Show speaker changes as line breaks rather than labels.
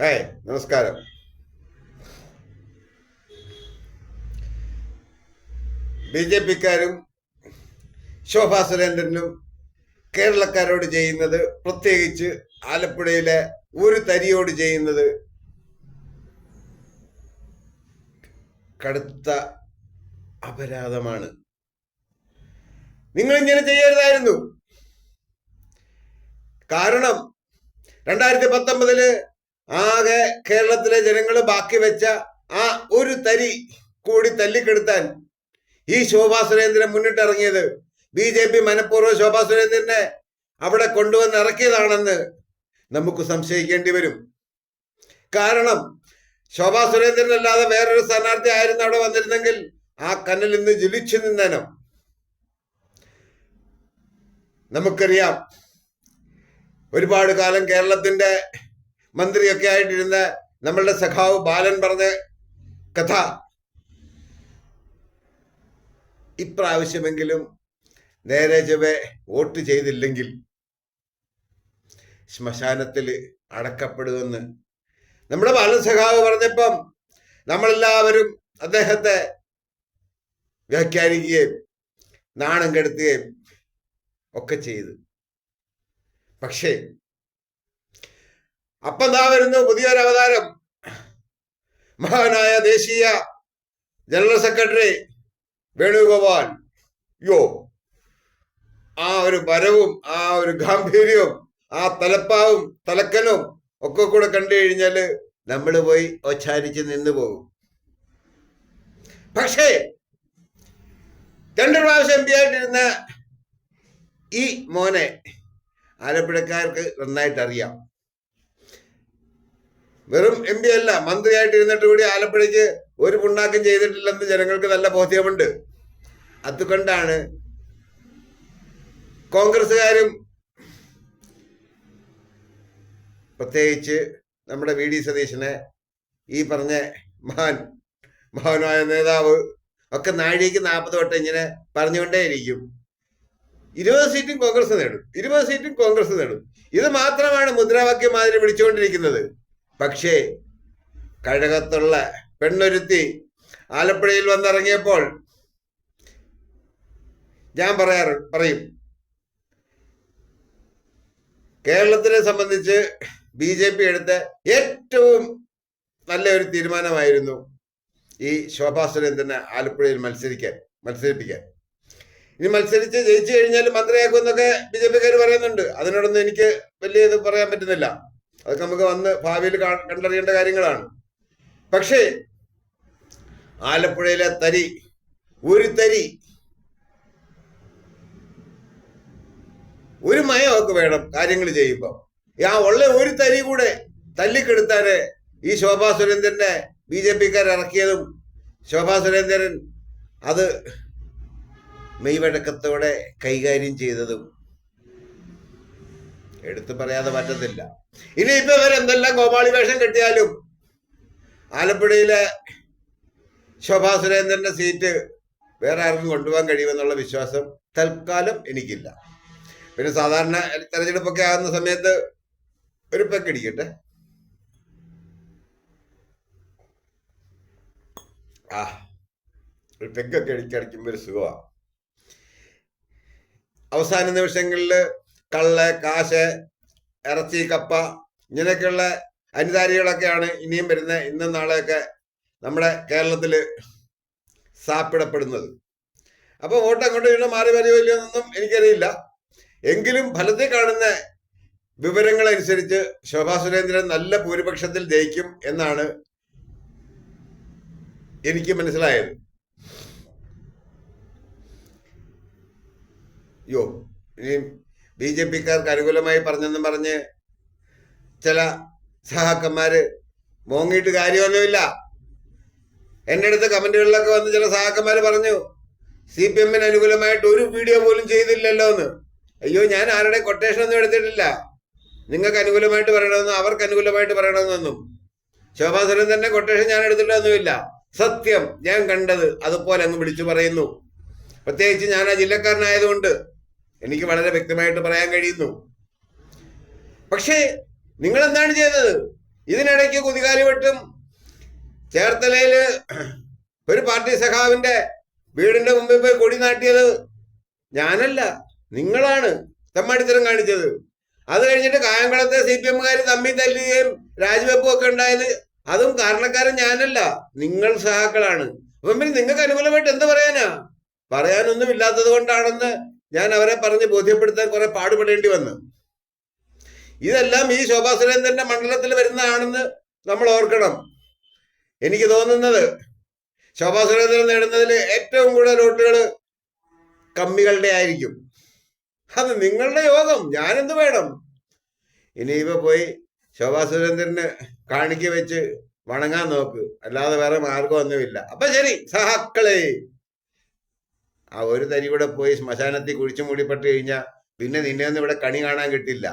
Hi നമസ്കാരം. B J പിക്കാരും Shobha സുരേന്ദ്രനും കേരളക്കാരോട് ചെയ്യുന്നത് പ്രത്യേകിച്ച് ആലപ്പുഴയിലെ ഒരു തരിയോട് ചെയ്യുന്നത് കടുത്ത അപരാധമാണ്. നിങ്ങൾ ഇങ്ങനെ ചെയ്യരുതായിരുന്നു. കാരണം രണ്ടായിരത്തി പത്തൊമ്പതിൽ ആകെ കേരളത്തിലെ ജനങ്ങൾ ബാക്കി വെച്ച ആ ഒരു തരി കൂടി തല്ലിക്കെടുത്താൻ ഈ ശോഭാ സുരേന്ദ്രൻ മുന്നിട്ടിറങ്ങിയത്. ബി ജെ പി മനഃപൂർവം ശോഭാ സുരേന്ദ്രനെ അവിടെ കൊണ്ടുവന്ന് ഇറക്കിയതാണെന്ന് നമുക്ക് സംശയിക്കേണ്ടി വരും. കാരണം ശോഭാ സുരേന്ദ്രൻ അല്ലാതെ വേറൊരു സ്ഥാനാർത്ഥി ആയിരുന്നു അവിടെ വന്നിരുന്നെങ്കിൽ ആ കനൽ ഇന്ന് ജ്വലിച്ചു നിന്നേനം? നമുക്കറിയാം. ഒരുപാട് കാലം കേരളത്തിന്റെ മന്ത്രിയൊക്കെ ആയിട്ടിരുന്ന നമ്മളുടെ സഖാവ് ബാലൻ പറഞ്ഞ കഥ. ഇപ്രാവശ്യമെങ്കിലും നേരെ ചൊവ്വെ വോട്ട് ചെയ്തില്ലെങ്കിൽ ശ്മശാനത്തിൽ അടക്കപ്പെടുമെന്ന്. നമ്മുടെ ബാലൻ സഖാവ് പറഞ്ഞപ്പം നമ്മളെല്ലാവരും അദ്ദേഹത്തെ വ്യാഖ്യാനിക്കുകയും നാണം കെടുത്തുകയും ഒക്കെ ചെയ്തു. പക്ഷേ അപ്പം ദാ വരുന്നു പുതിയൊരു അവതാരം. മഹാനായ ദേശീയ ജനറൽ സെക്രട്ടറി വേണുഗോപാൽ. യോ ആ ഒരു വരവും ആ ഒരു ഗാംഭീര്യവും ആ തലപ്പാവും തലക്കനും ഒക്കെ കൂടെ കണ്ടു കഴിഞ്ഞാൽ നമ്മൾ പോയി ഒച്ചാരിച്ച് നിന്നു പോകും. പക്ഷേ രണ്ട് പ്രാവശ്യം എം പി ആയിട്ടിരുന്ന ഈ മോനെ ആലപ്പുഴക്കാർക്ക് നന്നായിട്ട് അറിയാം വെറും എം പി അല്ല മന്ത്രിയായിട്ട് ഇരുന്നിട്ട് കൂടി ആലപ്പുഴയ്ക്ക് ഒരു പുണ്ണാക്കം ചെയ്തിട്ടില്ലെന്ന് ജനങ്ങൾക്ക് നല്ല ബോധ്യമുണ്ട്. അതുകൊണ്ടാണ് കോൺഗ്രസ്സുകാരും പ്രത്യേകിച്ച് നമ്മുടെ വി ഡി സതീശനെ ഈ പറഞ്ഞ മഹാൻ മഹാനായ നേതാവ് ഒക്കെ നാഴികയ്ക്ക് നാൽപ്പത് വട്ടം ഇങ്ങനെ പറഞ്ഞുകൊണ്ടേയിരിക്കും. ഇരുപത് സീറ്റും കോൺഗ്രസ് നേടും. ഇരുപത് സീറ്റും കോൺഗ്രസ് നേടും. ഇത് മാത്രമാണ് മുദ്രാവാക്യം മാതിരി വിളിച്ചുകൊണ്ടിരിക്കുന്നത്. പക്ഷേ കഴകത്തുള്ള പെണ്ണൊരുത്തി ആലപ്പുഴയിൽ വന്നിറങ്ങിയപ്പോൾ ഞാൻ പറയാറ് പറയും കേരളത്തിനെ സംബന്ധിച്ച് ബി ജെ പി എടുത്ത ഏറ്റവും നല്ല ഒരു തീരുമാനമായിരുന്നു ഈ ശോഭാ സുരേന്ദ്രനെ ആലപ്പുഴയിൽ മത്സരിക്കാൻ മത്സരിപ്പിക്കാൻ. ഇനി മത്സരിച്ച് ജയിച്ചു കഴിഞ്ഞാൽ മന്ത്രിയാക്കുമെന്നൊക്കെ ബി ജെ പിക്കാർ പറയുന്നുണ്ട്. അതിനോടൊന്നും എനിക്ക് വലിയ ഇത് പറയാൻ പറ്റുന്നില്ല. അതൊക്കെ നമുക്ക് വന്ന് ഭാവിയിൽ കണ്ടറിയേണ്ട കാര്യങ്ങളാണ്. പക്ഷേ ആലപ്പുഴയിലെ തരി ഒരു തരി ഒരു മയമൊക്കെ വേണം കാര്യങ്ങൾ ചെയ്യുമ്പോൾ ആ ഉള്ള ഒരു തരി കൂടെ തല്ലിക്കെടുത്താൽ ഈ ശോഭാ സുരേന്ദ്രനെ ബി ജെ പിക്കാർ ഇറക്കിയതും ശോഭാ സുരേന്ദ്രൻ അത് മെയ്വഴക്കത്തോടെ കൈകാര്യം ചെയ്തതും എടുത്തു പറയാതെ പറ്റത്തില്ല. ഇനി ഇപ്പൊ ഇവരെന്തെല്ലാം കോമാളി വേഷം കിട്ടിയാലും ആലപ്പുഴയിലെ ശോഭാ സുരേന്ദ്രന്റെ സീറ്റ് വേറെ ആർക്കും കൊണ്ടുപോകാൻ കഴിയുമെന്നുള്ള വിശ്വാസം തൽക്കാലം എനിക്കില്ല. പിന്നെ സാധാരണ തെരഞ്ഞെടുപ്പൊക്കെ ആകുന്ന സമയത്ത് ഒരു പെക്കടിക്കട്ടെ ആ ഒരു പെക്കൊക്കെ അടിക്കടിക്കുമ്പോൾ ഒരു സുഖമാണ് അവസാന നിമിഷങ്ങളിൽ കള്ള് കാശ് ഇറച്ചി കപ്പ ഇങ്ങനെയൊക്കെയുള്ള അനിതാരികളൊക്കെയാണ് ഇനിയും വരുന്ന ഇന്നും നാളെയൊക്കെ നമ്മുടെ കേരളത്തിൽ സാപ്പിടപ്പെടുന്നത്. അപ്പോൾ വോട്ട് അങ്ങോട്ട് വീണ്ടും മാറി വരുമോ എനിക്കറിയില്ല. എങ്കിലും ഫലത്തിൽ കാണുന്ന വിവരങ്ങളനുസരിച്ച് ശോഭാ സുരേന്ദ്രൻ നല്ല ഭൂരിപക്ഷത്തിൽ ജയിക്കും എന്നാണ് എനിക്ക് മനസ്സിലായത്. യോ ഇനി ബി ജെ പിക്കാർക്ക് അനുകൂലമായി പറഞ്ഞെന്നും പറഞ്ഞ് ചില സഹാക്കന്മാര് മോങ്ങിയിട്ട് കാര്യമൊന്നുമില്ല. എന്റെ അടുത്ത് കമന്റുകളിലൊക്കെ വന്ന് ചില സഹാക്കന്മാര് പറഞ്ഞു സി പി എമ്മിന് അനുകൂലമായിട്ട് ഒരു വീഡിയോ പോലും ചെയ്തില്ലല്ലോ എന്ന് അയ്യോ ഞാൻ ആരുടെ കൊട്ടേഷൻ ഒന്നും എടുത്തിട്ടില്ല. നിങ്ങൾക്ക് അനുകൂലമായിട്ട് പറയണമെന്നും അവർക്ക് അനുകൂലമായിട്ട് പറയണമെന്നൊന്നും. ശോഭാ സുരേന്ദ്രന്റെ കൊട്ടേഷൻ ഞാൻ എടുത്തിട്ടൊന്നുമില്ല. സത്യം ഞാൻ കണ്ടത് അതുപോലെ അങ്ങ് വിളിച്ചു പറയുന്നു. പ്രത്യേകിച്ച് ഞാൻ ആ ജില്ലക്കാരനായതുകൊണ്ട് എനിക്ക് വളരെ വ്യക്തമായിട്ട് പറയാൻ കഴിയുന്നു. പക്ഷേ നിങ്ങൾ എന്താണ് ചെയ്തത്? ഇതിനിടയ്ക്ക് കുതികാലി വെട്ടും ചേർത്തലയിൽ ഒരു പാർട്ടി സഖാവിന്റെ വീടിന്റെ മുമ്പിൽ പോയി കൊടി നാട്ടിയത് ഞാനല്ല നിങ്ങളാണ് തെമ്മാടിത്തരം കാണിച്ചത്. അത് കഴിഞ്ഞിട്ട് കായംകുളത്തെ സി പി എമ്മുകാർ തമ്മിൽ തല്ലുകയും രാജിവെപ്പും ഒക്കെ ഉണ്ടായത് അതും കാരണക്കാരൻ ഞാനല്ല നിങ്ങൾ സഹാക്കളാണ് അപ്പം പിന്നെ നിങ്ങൾക്ക് അനുകൂലമായിട്ട് എന്ത് പറയാനാ? പറയാനൊന്നും ഇല്ലാത്തത് കൊണ്ടാണെന്ന് ഞാൻ അവരെ പറഞ്ഞ് ബോധ്യപ്പെടുത്താൻ കുറെ പാടുപെടേണ്ടി വന്നു. ഇതെല്ലാം ഈ ശോഭാ സുരേന്ദ്രന്റെ മണ്ഡലത്തിൽ വരുന്നതാണെന്ന് നമ്മൾ ഓർക്കണം. എനിക്ക് തോന്നുന്നത് ശോഭാ സുരേന്ദ്രൻ നേടുന്നതിൽ ഏറ്റവും കൂടുതൽ വോട്ടുകൾ കമ്മികളുടെ ആയിരിക്കും. അത് നിങ്ങളുടെ യോഗം. ഞാനെന്ത് വേണം? ഇനി ഇനിയിപ്പോ പോയി ശോഭാ സുരേന്ദ്രന് കാണിക്ക വെച്ച് വണങ്ങാൻ നോക്ക്. അല്ലാതെ വേറെ മാർഗമൊന്നുമില്ല അപ്പൊ ശരി സഹാക്കളെ. ആ ഒരു തരി കൂടെ പോയി ശ്മശാനത്തിൽ കുഴിച്ചു മൂടിപ്പെട്ട് കഴിഞ്ഞാൽ പിന്നെ നിന്നെ ഒന്നും ഇവിടെ കണി കാണാൻ കിട്ടില്ല.